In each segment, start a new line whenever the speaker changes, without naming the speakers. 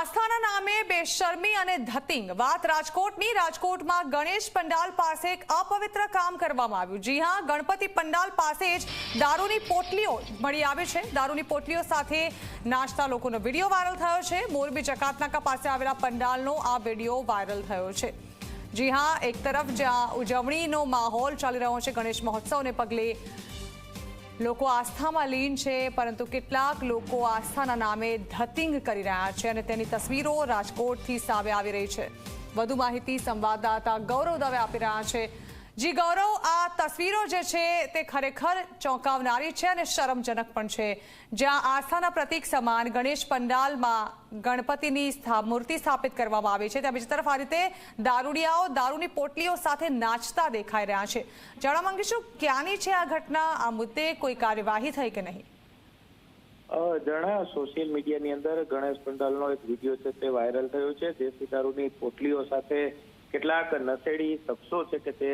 આસ્થાના નામે બેશરમી અને ધતિંગ. વાત રાજકોટની. રાજકોટમાં ગણેશ પંડાલ પાસે એક અપવિત્ર કામ કરવામાં આવ્યું. જી હા, ગણપતિ પંડાલ પાસે જ દારૂની પોટલીઓ મળી આવે છે. દારૂની પોટલીઓ સાથે નાચતા લોકોનો વીડિયો વાયરલ થયો છે. મોરબી ચકાતનાકા પાસે આવેલા પંડાલનો આ વીડિયો વાયરલ થયો છે. જી હા, એક તરફ જ્યાં ઉજવણીનો માહોલ ચાલી રહ્યો છે ગણેશ મહોત્સવને પગલે લોકો આસ્થામાં લીન છે, પરંતુ કેટલાક લોકો આસ્થાના નામે ધતિંગ કરી રહ્યા છે અને તેની તસવીરો રાજકોટથી સામે આવી રહી છે. વધુ માહિતી સંવાદદાતા ગૌરવ દવે આપી રહ્યા છે. જી, ગૌરવ, આ તસવીરો જે છે તે ખરેખર ચોંકાવનારી છે અને શરમજનક પણ છે. જ્યાં આસ્થાના પ્રતીક સમાન ગણેશ પંડાલમાં ગણપતિની મૂર્તિ સ્થાપિત કરવામાં આવી છે. ત્યાં બીજી તરફ આ રીતે દારૂડિયાઓ દારૂની પોટલીઓ સાથે નાચતા દેખાઈ રહ્યા છે. જાણવા માંગીશું, ક્યાંની છે આ ઘટના? આ મુદ્દે કોઈ કાર્યવાહી થઈ કે નહીં?
જણા સોશિયલ મીડિયાની અંદર ગણેશ પંડાલનો એક વીડિયો છે તે વાયરલ થયો છે. દેશી દારૂની પોટલીઓ સાથે કેટલાક નશેડી શખ્સો છે કે તે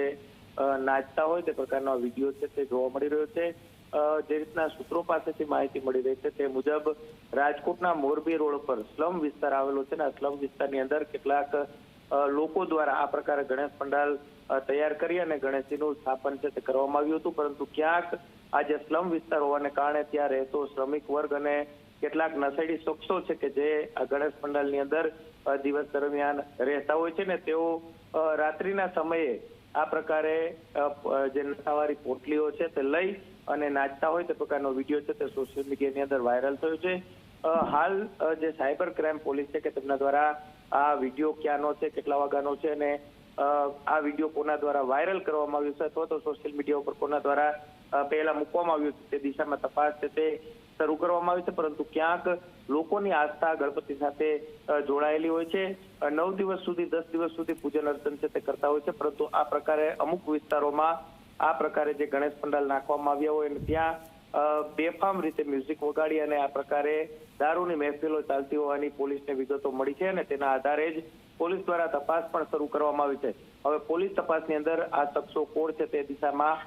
નાચતા હોય તે પ્રકારનો વીડિયો છે તે જોવા મળી રહ્યો છે. જે રીતના સૂત્રો પાસેથી માહિતી મળી રહી છે તે મુજબ રાજકોટના મોરબી રોડ પર સ્લમ વિસ્તાર આવેલો છે ને સ્લમ વિસ્તારની અંદર કેટલાક લોકો દ્વારા આ પ્રકારે ગણેશ પંડાલ તૈયાર કરી અને ગણેશજીનું સ્થાપન છે તે કરવામાં આવ્યું હતું. પરંતુ ક્યાંક આ જે સ્લમ વિસ્તાર હોવાને કારણે ત્યાં રહેતો શ્રમિક વર્ગ અને કેટલાક નશેડી શખ્સો છે કે જે આ ગણેશ મંડળની અંદર દિવસ દરમિયાન રહેતા હોય છે ને તેઓ રાત્રિના સમયે આ પ્રકારે જે નશાવાળી પોટલીઓ છે તે લઈ અને નાચતા હોય તે પ્રકારનો વીડિયો છે તે સોશિયલ મીડિયાની અંદર વાયરલ થયો છે. હાલ જે સાયબર ક્રાઇમ પોલીસ છે કે તેમના દ્વારા આ વીડિયો ક્યાંનો છે, કેટલા વાગ્યાનો છે અને આ વીડિયો કોના દ્વારા વાયરલ કરવામાં આવ્યો છે અથવા તો સોશિયલ મીડિયા ઉપર કોના દ્વારા પહેલા મૂકવામાં આવ્યું છે તે દિશામાં તપાસ છે તે શરૂ કરવામાં આવી છે, પરંતુ ક્યાંક લોકોની આસ્થા ગણપતિ સાથે જોડાયેલી હોય છે. નવ દિવસ સુધી, દસ દિવસ સુધી પૂજન અર્ચન છે તે કરતા હોય છે, પરંતુ આ પ્રકારે અમુક વિસ્તારોમાં આ પ્રકારે જે ગણેશ પંડાલ નાખવામાં આવ્યા હોય અને ત્યાં બેફામ રીતે મ્યુઝિક વગાડી અને આ પ્રકારે દારૂની મહેફિલો ચાલતી હોવાની પોલીસને વિગતો મળી છે અને તેના આધારે જ પોલીસ દ્વારા તપાસ પણ શરૂ કરવામાં આવી છે. હવે પોલીસ તપાસની અંદર આ શખ્સો કોણ છે તે દિશામાં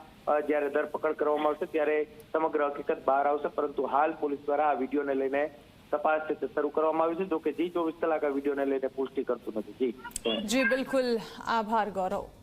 જ્યારે ધરપકડ કરવામાં આવશે ત્યારે સમગ્ર હકીકત બહાર આવશે, પરંતુ હાલ પોલીસ દ્વારા આ વિડીયોને લઈને તપાસ છે તે શરૂ કરવામાં આવી છે, જોકે જી ચોવીસ કલાક આ વિડીયોને લઈને પુષ્ટિ કરતું નથી. જી.
જી, બિલકુલ. આભાર, ગૌરવ.